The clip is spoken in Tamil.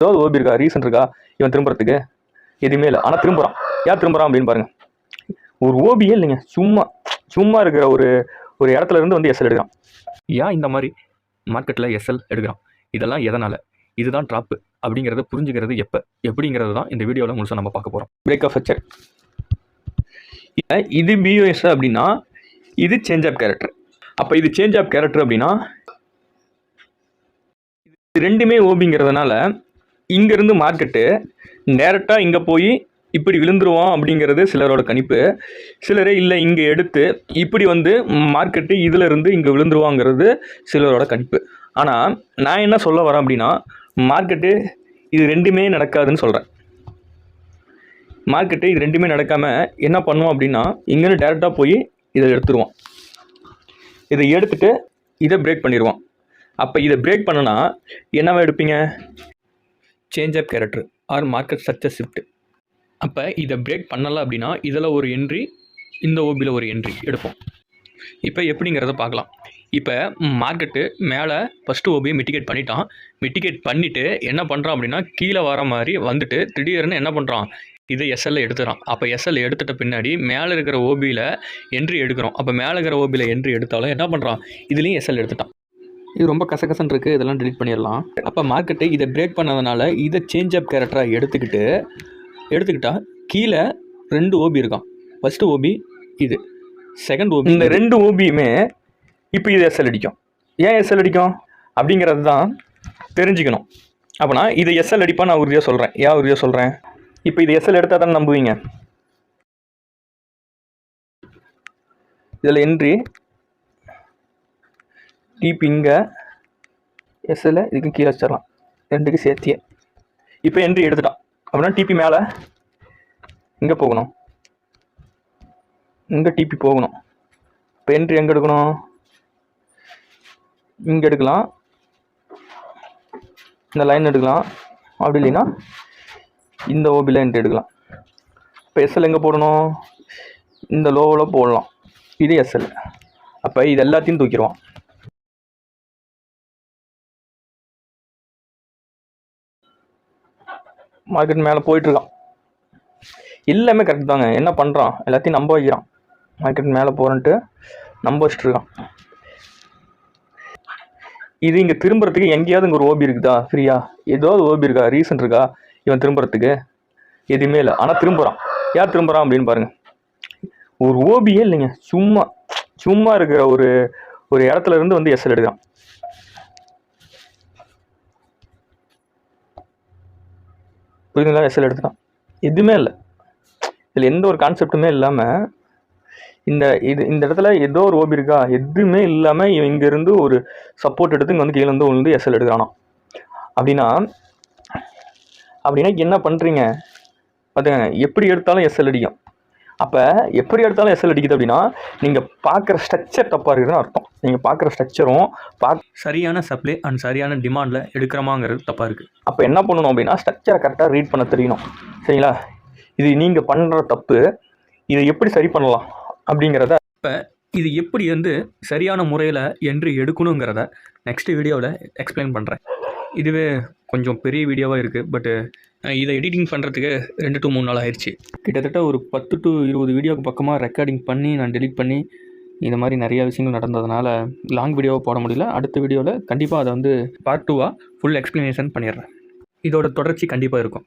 ஏதாவது ஓபி இருக்கா? ரீசன் இருக்கா? இவன் திரும்புறதுக்கு? எதுவுமே இல்லை. ஆனால் திரும்புறான். யார் திரும்புறான் அப்படின்னு பாருங்க. ஒரு ஓபியே இல்லைங்க. சும்மா சும்மா இருக்கிற ஒரு ஒரு இடத்துல இருந்து வந்து எஸ்எல் எடுக்கிறான். ஏன் இந்த மாதிரி மார்க்கெட்டில் எஸ்எல் எடுக்கிறான்? இதெல்லாம் எதனால்? இதுதான் ட்ராப்பு அப்படிங்கிறத புரிஞ்சுக்கிறது எப்போ? எப்படிங்கிறது தான் இந்த வீடியோவில் முழுசாக நம்ம பார்க்க போகிறோம் பிரேக் ஆஃப் ஃபெக்சர் இது பியூஎஸ் அப்படின்னா இது சேஞ்ச் ஆஃப் கேரக்டர் அப்போ இது சேஞ்ச் ஆஃப் கேரக்டர் அப்படின்னா ரெண்டுமே ஓபிங்கிறதுனால இங்கேருந்து மார்க்கெட்டு டேரெக்டாக இங்கே போய் இப்படி விழுந்துருவோம் அப்படிங்கிறது சிலரோட கணிப்பு. சிலரே இல்லை இங்கே எடுத்து இப்படி வந்து மார்க்கெட்டு இதிலிருந்து இங்கே விழுந்துருவாங்கிறது சிலரோட கணிப்பு. ஆனால் நான் என்ன சொல்ல வரேன் அப்படின்னா மார்க்கெட்டு இது ரெண்டுமே நடக்காதுன்னு சொல்கிறேன் மார்க்கெட்டு இது ரெண்டுமே நடக்காமல் என்ன பண்ணுவோம் அப்படின்னா இங்கேருந்து டேரெக்டாக போய் இதை எடுத்துருவான் இதை எடுத்துகிட்டு இதை பிரேக் பண்ணிடுவான் அப்போ இதை பிரேக் பண்ணுனா என்னவா எடுப்பீங்க? Change of character or market structure shift அப்போ இதை பிரேக் பண்ணலை அப்படின்னா இதில் ஒரு என்ட்ரி இந்த ஓபியில் ஒரு என்ட்ரி எடுப்போம். இப்போ எப்படிங்கிறத பார்க்கலாம். இப்போ மார்க்கெட்டு மேலே ஃபஸ்ட்டு ஓபியை மிட்டிகேட் பண்ணிட்டான். மிட்டிகேட் பண்ணிவிட்டு என்ன பண்ணுறான் அப்படின்னா கீழே வர மாதிரி வந்துட்டு திடீர்னு என்ன பண்ணுறான் இதை எஸ்எல்ல எடுத்துறான். அப்போ எஸ்எல் எடுத்துட்ட பின்னாடி மேலே இருக்கிற ஓபியில் என்ட்ரி எடுக்கிறோம். அப்போ மேலே இருக்கிற ஓபியில் என்ட்ரி எடுத்தாலும் என்ன பண்ணுறான் இதுலேயும் எஸ்எல் எடுத்துட்டான். இது ரொம்ப கசகசன்னு இருக்குது இதெல்லாம் delete பண்ணிடலாம். அப்போ மார்க்கெட்டு இதை பிரேக் பண்ணதுனால இதை சேஞ்ச் அப் கேரக்டராக எடுத்துக்கிட்டு எடுத்துக்கிட்டா கீழே ரெண்டு ஓபி இருக்கான் ஃபஸ்ட்டு ஓபி இது. செகண்ட் ஓபி இந்த ரெண்டு ஓபியுமே இப்போ இது எஸ்எல் அடிக்கும். ஏன் எஸ்எல் அடிக்கும்? அப்படிங்கிறது தான் தெரிஞ்சுக்கணும். அப்போனா இது எஸ்எல் அடிப்பா நான் உறுதியாக சொல்கிறேன் ஏன் உறுதியாக சொல்கிறேன் இப்போ இது எஸ்எல் எடுத்தால் தானே நம்புவீங்க? இதில் என்ட்ரி டிபி இங்கே. எஸ்எல் இதுக்கு கீழே வச்சிடலாம். ரெண்டுக்கு சேர்த்தியே. இப்போ என்ட்ரி எடுத்துட்டான். அப்படின்னா டிபி மேலே இங்கே போகணும். இங்கே டிபி போகணும். இப்போ என்ட்ரி எங்கே எடுக்கணும்? இங்கே எடுக்கலாம். இந்த லைன் எடுக்கலாம். அப்படி இல்லைன்னா இந்த ஓபியில் என்ட்ரி எடுக்கலாம். இப்போ எஸ்எல் எங்கே போடணும்? இந்த லோவில் போடலாம். இது எஸ்எல் அப்போ இது எல்லாத்தையும் தூக்கிடுவான். மார்க்கெட் மேலே போயிட்டுருக்கான். எல்லாமே கரெக்ட் தாங்க. என்ன பண்ணுறான் எல்லாத்தையும் நம்ப வைக்கிறான். மார்க்கெட் மேலே போகிறன்ட்டு நம்ப வச்சுட்டு இருக்கான். இது இங்கே திரும்புறதுக்கு எங்கேயாவது இங்கே ஒரு ஓபி இருக்குதா? ஃப்ரீயா ஏதாவது ஓபி இருக்கா? ரீசன் இருக்கா? இவன் திரும்புறதுக்கு? எதுவுமே இல்லை. ஆனால் திரும்புகிறான் யார் திரும்புகிறான் அப்படின்னு பாருங்கள் ஒரு ஓபியே இல்லைங்க. சும்மா சும்மா இருக்கிற ஒரு ஒரு இடத்துல இருந்து வந்து எஸ்எல் எடுக்கிறான். புரியுதுங்களா? எஸ்எல் எடுத்துட்டான். எதுவுமே இல்லை. இதில் எந்த ஒரு கான்செப்ட்டுமே இல்லாமல் இந்த இது இந்த இடத்துல ஏதோ ஒரு ஓபி இருக்கா? எதுவுமே இல்லாமல் இவன் இங்கேருந்து ஒரு சப்போர்ட் எடுத்து இங்கே வந்து கீழே வந்து உழுந்து எஸ்எல் எடுக்கிறானா? அப்படின்னா அப்படின்னா என்ன பண்ணுறீங்க பார்த்துங்க எப்படி எடுத்தாலும் எஸ்எல் அடிக்கும். அப்போ எப்படி எடுத்தாலும் எஸ்எல் அடிக்குது அப்படின்னா நீங்கள் பார்க்குற ஸ்ட்ரக்சர் தப்பாக இருக்குதுன்னு அர்த்தம். நீங்கள் பார்க்குற ஸ்ட்ரக்சரும் பார்க்க சரியான சப்ளை அண்ட் சரியான டிமாண்டில் எடுக்கிறோமாங்கிறது தப்பாக இருக்குது அப்போ என்ன பண்ணணும் அப்படின்னா ஸ்ட்ரக்சரை கரெக்டாக ரீட் பண்ண தெரியணும். சரிங்களா? இது நீங்கள் பண்ணுற தப்பு இதை எப்படி சரி பண்ணலாம் அப்படிங்கிறத இப்போ இது எப்படி வந்து சரியான முறையில் என்று எடுக்கணுங்கிறத நெக்ஸ்ட் வீடியோவில் எக்ஸ்பிளைன் பண்ணுறேன் இதுவே கொஞ்சம் பெரிய வீடியோவாக இருக்குது பட்டு இதை எடிட்டிங் பண்ணுறதுக்கு ரெண்டு டு மூணு நாள் ஆயிடுச்சு கிட்டத்தட்ட ஒரு பத்து டு இருபது வீடியோக்கு பக்கமாக ரெக்கார்டிங் பண்ணி நான் டெலிட் பண்ணி இந்த மாதிரி நிறையா விஷயங்கள் நடந்ததுனால லாங் வீடியோவை போட முடியல. அடுத்த வீடியோவில் கண்டிப்பாக அதை வந்து பார்ட் டூவாக ஃபுல் எக்ஸ்ப்ளனேஷன் பண்ணிடுறேன். இதோட தொடர்ச்சி கண்டிப்பாக இருக்கும்.